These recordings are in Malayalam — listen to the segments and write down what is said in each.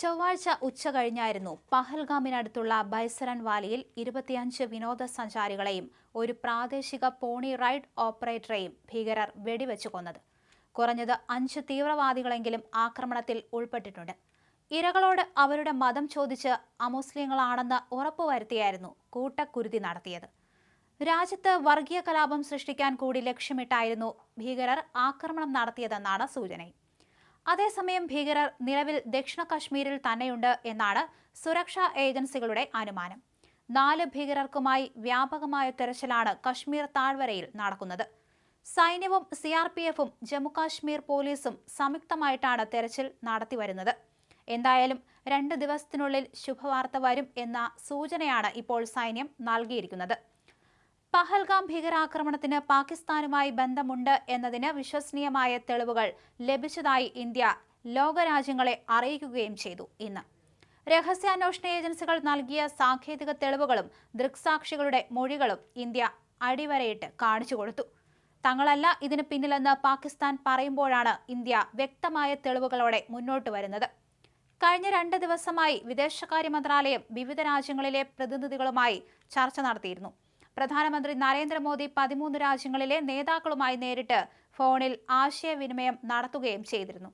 ചൊവ്വാഴ്ച ഉച്ച കഴിഞ്ഞായിരുന്നു പഹൽഗാമിനടുത്തുള്ള ബൈസരൻ വാലിയിൽ ഇരുപത്തിയഞ്ച് വിനോദസഞ്ചാരികളെയും ഒരു പ്രാദേശിക പോണി റൈഡ് ഓപ്പറേറ്ററെയും ഭീകരർ വെടിവെച്ച് കൊന്നത്. കുറഞ്ഞത് അഞ്ച് തീവ്രവാദികളെങ്കിലും ആക്രമണത്തിൽ ഉൾപ്പെട്ടിട്ടുണ്ട്. ഇരകളോട് അവരുടെ മതം ചോദിച്ച് അമുസ്ലിങ്ങളാണെന്ന് ഉറപ്പുവരുത്തിയായിരുന്നു കൂട്ടക്കുരുതി നടത്തിയത്. രാജ്യത്ത് വർഗീയ കലാപം സൃഷ്ടിക്കാൻ കൂടി ലക്ഷ്യമിട്ടായിരുന്നു ഭീകരർ ആക്രമണം നടത്തിയതെന്നാണ് സൂചന. അതേസമയം ഭീകരർ നിലവിൽ ദക്ഷിണ കശ്മീരിൽ തന്നെയുണ്ട് എന്നാണ് സുരക്ഷാ ഏജൻസികളുടെ അനുമാനം. നാല് ഭീകരർക്കുമായി വ്യാപകമായ തെരച്ചിലാണ് കശ്മീർ താഴ്വരയിൽ നടക്കുന്നത്. സൈന്യവും സി ആർ പി എഫും ജമ്മുകാശ്മീർ പോലീസും സംയുക്തമായിട്ടാണ് തെരച്ചിൽ നടത്തിവരുന്നത്. എന്തായാലും രണ്ട് ദിവസത്തിനുള്ളിൽ ശുഭവാർത്ത വരും എന്ന സൂചനയാണ് ഇപ്പോൾ സൈന്യം നൽകിയിരിക്കുന്നത്. പഹൽഗാം ഭീകരാക്രമണത്തിന് പാകിസ്ഥാനുമായി ബന്ധമുണ്ട് എന്നതിന് വിശ്വസനീയമായ തെളിവുകൾ ലഭിച്ചതായി ഇന്ത്യ ലോകരാജ്യങ്ങളെ അറിയിക്കുകയും ചെയ്തു ഇന്ന്. രഹസ്യാന്വേഷണ ഏജൻസികൾ നൽകിയ സാങ്കേതിക തെളിവുകളും ദൃക്സാക്ഷികളുടെ മൊഴികളും ഇന്ത്യ അടിവരയിട്ട് കാണിച്ചു കൊടുത്തു. തങ്ങളല്ല ഇതിന് പിന്നിലെന്ന് പാകിസ്ഥാൻ പറയുമ്പോഴാണ് ഇന്ത്യ വ്യക്തമായ തെളിവുകളോടെ മുന്നോട്ട് വരുന്നത്. കഴിഞ്ഞ രണ്ട് ദിവസമായി വിദേശകാര്യ മന്ത്രാലയം വിവിധ രാജ്യങ്ങളിലെ പ്രതിനിധികളുമായി ചർച്ച നടത്തിയിരുന്നു. പ്രധാനമന്ത്രി നരേന്ദ്രമോദി പതിമൂന്ന് രാജ്യങ്ങളിലെ നേതാക്കളുമായി നേരിട്ട് ഫോണിൽ ആശയവിനിമയം നടത്തുകയും ചെയ്തിരുന്നു.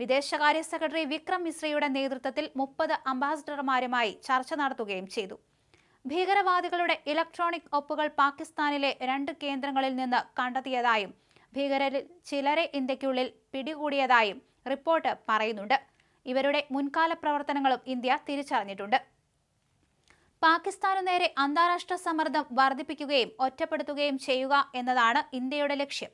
വിദേശകാര്യ സെക്രട്ടറി വിക്രം മിശ്രയുടെ നേതൃത്വത്തിൽ മുപ്പത് അംബാസിഡർമാരുമായി ചർച്ച നടത്തുകയും ചെയ്തു. ഭീകരവാദികളുടെ ഇലക്ട്രോണിക് ഒപ്പുകൾ പാകിസ്ഥാനിലെ രണ്ട് കേന്ദ്രങ്ങളിൽ നിന്ന് കണ്ടെത്തിയതായും ഭീകരരിൽ ചിലരെ ഇന്ത്യക്കുള്ളിൽ പിടികൂടിയതായും റിപ്പോർട്ട് പറയുന്നുണ്ട്. ഇവരുടെ മുൻകാല പ്രവർത്തനങ്ങളും ഇന്ത്യ തിരിച്ചറിഞ്ഞിട്ടുണ്ട്. പാകിസ്ഥാനു നേരെ അന്താരാഷ്ട്ര സമ്മർദ്ദം വർദ്ധിപ്പിക്കുകയും ഒറ്റപ്പെടുത്തുകയും ചെയ്യുക എന്നതാണ് ഇന്ത്യയുടെ ലക്ഷ്യം.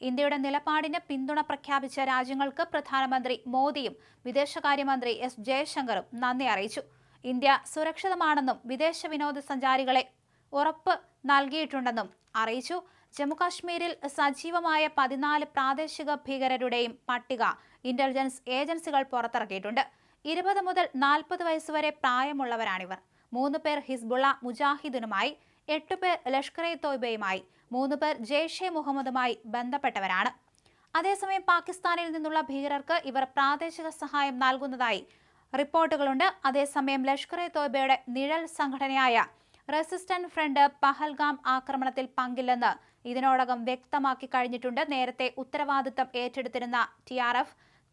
ഇന്ത്യയുടെ നിലപാടിന് പിന്തുണ പ്രഖ്യാപിച്ച രാജ്യങ്ങൾക്ക് പ്രധാനമന്ത്രി മോദിയും വിദേശകാര്യമന്ത്രി എസ് ജയശങ്കറും നന്ദി അറിയിച്ചു. ഇന്ത്യ സുരക്ഷിതമാണെന്നും വിദേശ വിനോദസഞ്ചാരികളെ ഉറപ്പ് നൽകിയിട്ടുണ്ടെന്നും അറിയിച്ചു. ജമ്മുകാശ്മീരിൽ സജീവമായ പതിനാല് പ്രാദേശിക ഭീകരരുടെയും പട്ടിക ഇന്റലിജൻസ് ഏജൻസികൾ പുറത്തിറക്കിയിട്ടുണ്ട്. ഇരുപത് മുതൽ നാൽപ്പത് വയസ്സുവരെ പ്രായമുള്ളവരാണിവർ. മൂന്ന് പേർ ഹിസ്ബുള്ള മുജാഹിദിനുമായി എട്ടുപേർ ലഷ്കർ ഇ തോയ്ബയുമായി മൂന്ന് പേർ ജെയ്ഷെ മുഹമ്മദുമായി ബന്ധപ്പെട്ടവരാണ്. അതേസമയം പാകിസ്ഥാനിൽ നിന്നുള്ള ഭീകരർക്ക് ഇവർ പ്രാദേശിക സഹായം നൽകുന്നതായി റിപ്പോർട്ടുകളുണ്ട്. അതേസമയം ലഷ്കർ ഇ തോയ്ബയുടെ നിഴൽ സംഘടനയായ റെസിസ്റ്റന്റ് ഫ്രണ്ട് പഹൽഗാം ആക്രമണത്തിൽ പങ്കില്ലെന്ന് ഇതിനോടകം വ്യക്തമാക്കി കഴിഞ്ഞിട്ടുണ്ട്. നേരത്തെ ഉത്തരവാദിത്തം ഏറ്റെടുത്തിരുന്ന ടി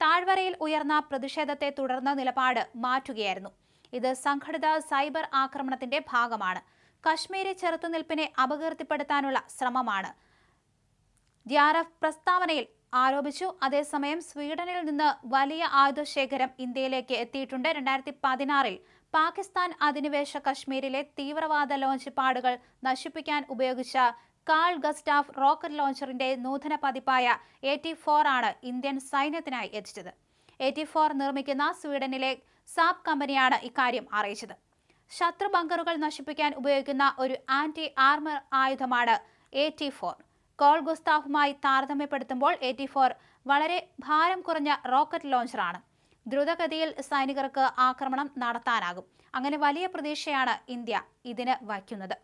താഴ്വരയിൽ ഉയർന്ന പ്രതിഷേധത്തെ തുടർന്ന് നിലപാട് മാറ്റുകയായിരുന്നു. ഇത് സംഘടിത സൈബർ ആക്രമണത്തിന്റെ ഭാഗമാണ്. കശ്മീരി ചെറുത്തുനിൽപ്പിനെ അപകീർത്തിപ്പെടുത്താനുള്ള ശ്രമമാണ്. ഡിആർഎഫ് പ്രസ്താവനയിൽ ആരോപിച്ചു. അതേസമയം സ്വീഡനിൽ നിന്ന് വലിയ ആയുധശേഖരം ഇന്ത്യയിലേക്ക് എത്തിയിട്ടുണ്ട്. രണ്ടായിരത്തി പതിനാറിൽ പാകിസ്ഥാൻ അധിനിവേശ കശ്മീരിലെ തീവ്രവാദ ലോഞ്ച് നശിപ്പിക്കാൻ ഉപയോഗിച്ച കാൾ ഗസ്റ്റാഫ് റോക്കറ്റ് ലോഞ്ചറിന്റെ നൂതന പതിപ്പായ എ ടി ഫോർ ആണ് ഇന്ത്യൻ സൈന്യത്തിനായി എത്തിച്ചത്. എ ടി ഫോർ നിർമ്മിക്കുന്ന സ്വീഡനിലെ സാബ് കമ്പനിയാണ് ഇക്കാര്യം അറിയിച്ചത്. ശത്രു ബങ്കറുകൾ നശിപ്പിക്കാൻ ഉപയോഗിക്കുന്ന ഒരു ആന്റി ആർമർ ആയുധമാണ് എ ടി ഫോർ. കോൾ ഗുസ്താഫുമായി താരതമ്യപ്പെടുത്തുമ്പോൾ എ ടി ഫോർ വളരെ ഭാരം കുറഞ്ഞ റോക്കറ്റ് ലോഞ്ചറാണ്. ദ്രുതഗതിയിൽ സൈനികർക്ക് ആക്രമണം നടത്താനാകും. അങ്ങനെ വലിയ പ്രതീക്ഷയാണ് ഇന്ത്യ ഇതിന് വയ്ക്കുന്നത്.